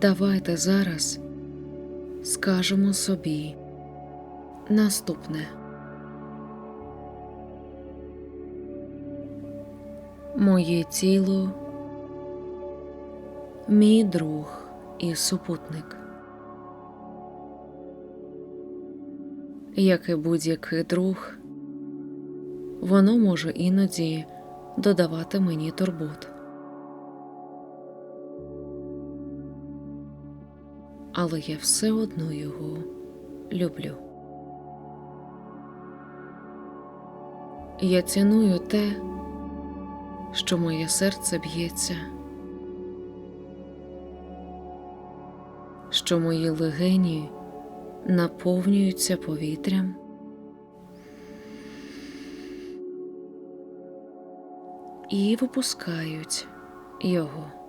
Давайте зараз скажемо собі наступне. Моє тіло, мій друг і супутник. Як і будь-який друг, воно може іноді додавати мені турбот. Але я все одно його люблю. Я ціную те, що моє серце б'ється, що мої легені наповнюються повітрям. І випускають його.